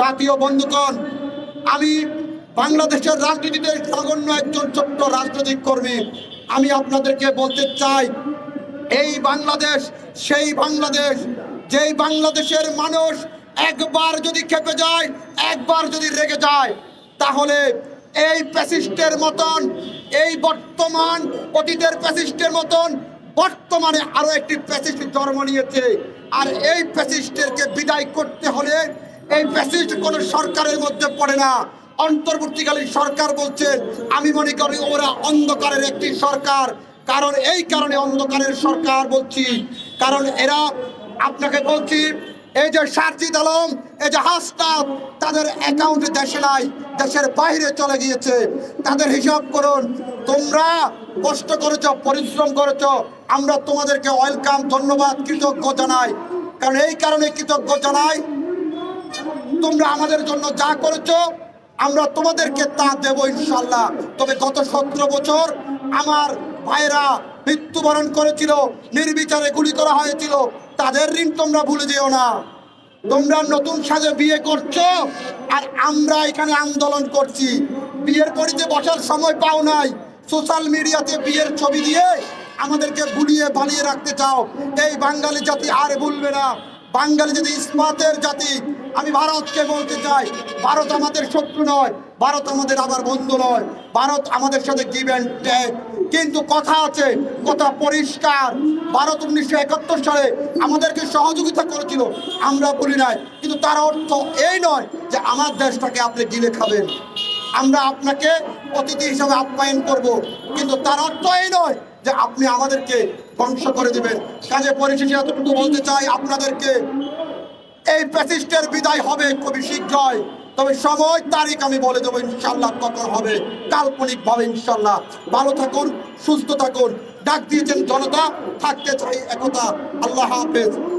জাতীয় বন্ধুগণ, আমি বাংলাদেশের রাজনীতিতে নগণ্য একজন ছোট্ট রাজনৈতিক কর্মী। আমি আপনাদেরকে বলতে চাই, এই বাংলাদেশ, সেই বাংলাদেশ, যেই বাংলাদেশের মানুষ একবার যদি খেপে যায়, একবার যদি রেগে যায়, তাহলে এই প্যাসিস্টের মতন, এই বর্তমান অতীতের প্যাসিস্টের মতন, বর্তমানে আরও একটি প্যাসিস্ট জন্ম নিয়েছে। আর এই প্যাসিস্টেরকে বিদায় করতে হলে এই প্যাসিস্ট কোনো সরকারের মধ্যে পড়ে না। অন্তর্বর্তীকালীন সরকার বলছে, আমি মনে করি ওরা অন্ধকারের একটি সরকার। কারণ এই কারণে অন্ধকারের সরকার বলছি। কারণ এরা, আপনাকে বলছি, এই যে সারজিদ আলম, এই যে হাসনাত তাদের অ্যাকাউন্ট দেশে নাই, দেশের বাইরে চলে গিয়েছে। তাদের হিসাব করুন, তোমরা কষ্ট করেছ, পরিশ্রম করেছ, আমরা তোমাদেরকে ওয়েলকাম ধন্যবাদ কৃতজ্ঞ জানাই। কারণ এই কারণে কৃতজ্ঞ জানাই তোমরা আমাদের জন্য যা করেছ, আমরা তোমাদেরকে তা দেবো ইনশাল্লাহ। তবে গত সতেরো বছর আমার ভাইরা মৃত্যুবরণ করেছিল, নির্বিচারে গুলি করা হয়েছিল। তাদের ঋণ তোমরা ভুলে যেও না। তোমরা নতুন সাজে বিয়ে করছ, আর আমরা এখানে আন্দোলন করছি। বিয়ের পরিতে বসার সময় পাও নাই, সোশ্যাল মিডিয়াতে বিয়ের ছবি দিয়ে আমাদেরকে গুলিয়ে বানিয়ে রাখতে চাও। এই বাঙালি জাতি আর ভুলবে না। বাঙালি জাতি ইস্পাতের জাতি আমি ভারতকে বলতে চাই, ভারত আমাদের শত্রু নয়, ভারত আমাদের আবার বন্ধু নয়, ভারত আমাদের সাথে গিভ অ্যান্ড টেক কিন্তু কথা আছে, কথা পরিষ্কার। ভারত উনিশশো একাত্তর সালে আমাদেরকে সহযোগিতা করেছিল, আমরা বলি নাই। কিন্তু তার অর্থ এই নয় যে আমার দেশটাকে আপনি গিলে খাবেন। আমরা আপনাকে অতিথি হিসাবে আপ্যায়ন করব। কিন্তু তার অর্থ এই নয় যে আপনি আমাদেরকে ধ্বংস করে দেবেন। কাজে পরিশেষে এতটুকু বলতে চাই আপনাদেরকে এই প্যাসিস্টের বিদায় হবে খুবই শীঘ্রই। তবে সময়, তারিখ আমি বলে দেবো ইনশাল্লাহ কখন হবে। কাল্পনিক ভাবে ইনশাল্লাহ ভালো থাকুন, সুস্থ থাকুন। ডাক দিয়েছেন জনতা, থাকতে চাই একতা। আল্লাহ হাফেজ।